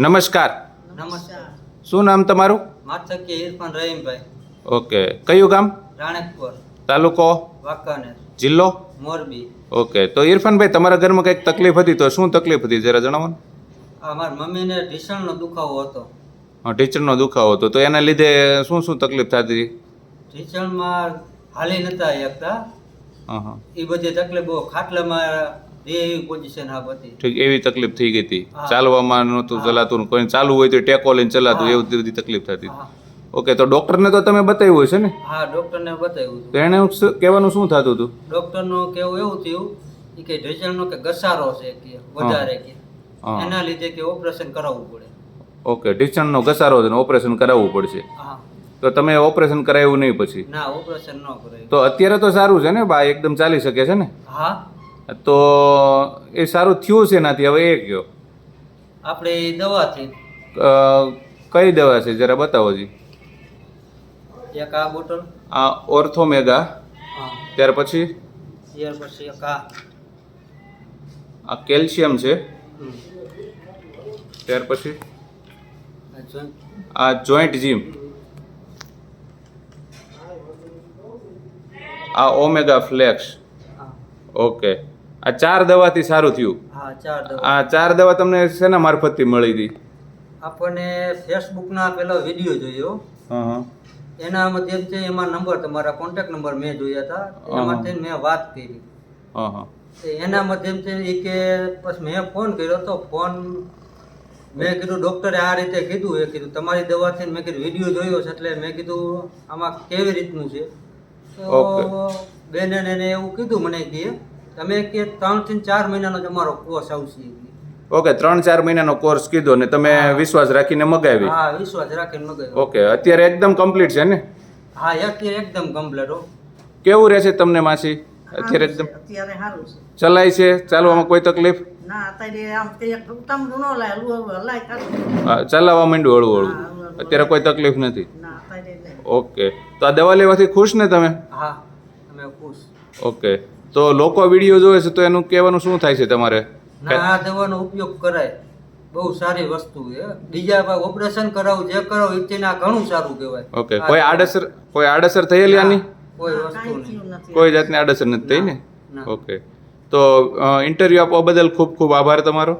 નમસ્કાર. નમસ્કાર. શું નામ તમારું? માથકી ઇરફાન રહીમભાઈ. ઓકે. કયું ગામ? રાણેકપુર. તાલુકો? વાંકાનેર. જિલ્લો? મોરબી. ઓકે. તો ઇરફાનભાઈ તમારા ઘરમાં કંઈક તકલીફ હતી તો શું તકલીફ હતી? જરા જણાવો ને મારા મમ્મીને ઢીસણનો દુખાવો હતો. હા, ઢીચણનો દુખાવો હતો. તો એના લીધે શું શું તકલીફ થતી? હતી ઢીસણમાં હાલી નતા એકતા. હા હા. એ બધી તકલીફ ખાટલામાં એવી પોઝિશન ઠીક એવી તકલીફ થઈ ગઈ હતી. ચાલવામાં નહોતું. ચલાતું કોઈ ચાલુ હોય તો ટેકો લઈને ચલાતું. એવું બધી તકલીફ થતી ઓકે તો ડૉક્ટરને તો તમે બતાવ્યું હશે ને? હા ડૉક્ટરને બતાવ્યું તો એને કહેવાનું શું થતું હતું? ડૉક્ટરનું કેવું એવું થયું કે ઢીસણનો કે ઘસારો છે કે વધારે કે. એના લીધે કે ઓપરેશન કરાવવું પડે. ઓકે ઢીચણનો ઘસારો છે ને ઓપરેશન કરાવવું પડશે. હા. તો તમે ઓપરેશન કરાવ્યું નહીં પછી? ના ઓપરેશન ન કરાયું. તો અત્યારે તો સારું છે ને બા એકદમ ચાલી શકે છે ને? હા. તો એ સારું થયું છે એનાથી. હવે એ કયો? આપણે દવાથી કઈ દવા છે? જરા બતાવો જી. એક આ બોટલ. આ ઓર્થોમેગા. ત્યાર પછી? ત્યાર પછી એક આ. આ કેલ્શિયમ છે. ત્યાર પછી? આ જોઈન્ટ. જીમ. આ ઓમેગા ફ્લેક્સ. ઓકે. આ ચાર દવાથી સારું થયું. હા ચાર દવા. આ ચાર દવા તમને શેના મારફતથી મળી હતી? આપણને ફેસબુકના પેલો વીડિયો જોયો. હા હા. છે એમાં નંબર તમારા કોન્ટેક્ટ નંબર મેં જોયા હતા. એમાંથી મેં વાત કરી. હા એના માધ્યમથી એ કે પછી મેં ફોન કર્યો તો ફોન મેં કીધું ડૉક્ટરે આ રીતે કીધું. એ કીધું તમારી દવાથી મેં કીધું વીડિયો જોયો છે એટલે મેં કીધું આમાં કેવી રીતનું છે? તો. બેને એને એવું કીધું મને કે તમે કે ત્રણથી ચાર મહિનાનો તમારો કોર્સ આવશે. ઓકે ત્રણ ચાર મહિનાનો કોર્સ કીધો ને તમે વિશ્વાસ રાખીને મગાવી? હા વિશ્વાસ રાખીને મગાવી. ઓકે અત્યારે એકદમ કમ્પ્લીટ છે ને? હા અત્યારે એકદમ કમ્પ્લીટ હો. કેવું રહેશે તમને માસી? અત્યારે એકદમ અત્યારે સારું છે. ચલાય છે? ચાલવામાં કોઈ તકલીફ? ના અત્યારે આમ તે ઉત્તમ નો લાય હલાય હા, ચલાવવા માંડ્યું હળવું હળવું. હળવું. અત્યારે કોઈ તકલીફ નથી. ના ઓકે. તો આ દવા લેવાથી ખુશ ને તમે? હા અમે ખુશ. ઓકે. તો લોકો વીડિયો જોવે છે તો એનું કહેવાનું શું થાય છે તમારે? ના આ દવાનો ઉપયોગ કરાય. બહુ સારી વસ્તુ છે. બીજા ભાઈ ઓપરેશન કરાવું જે કરો ઇતિના આ ઘણું સારું કહેવાય. ઓકે કોઈ આડઅસર કોઈ આડઅસર થયેલી આની? કોઈ વસ્તુ નહીં. નથી. કોઈ જાતની આડઅસર નથી થઈ ને ઓકે. તો ઇન્ટરવ્યૂ આપવા બદલ ખૂબ ખૂબ આભાર તમારો.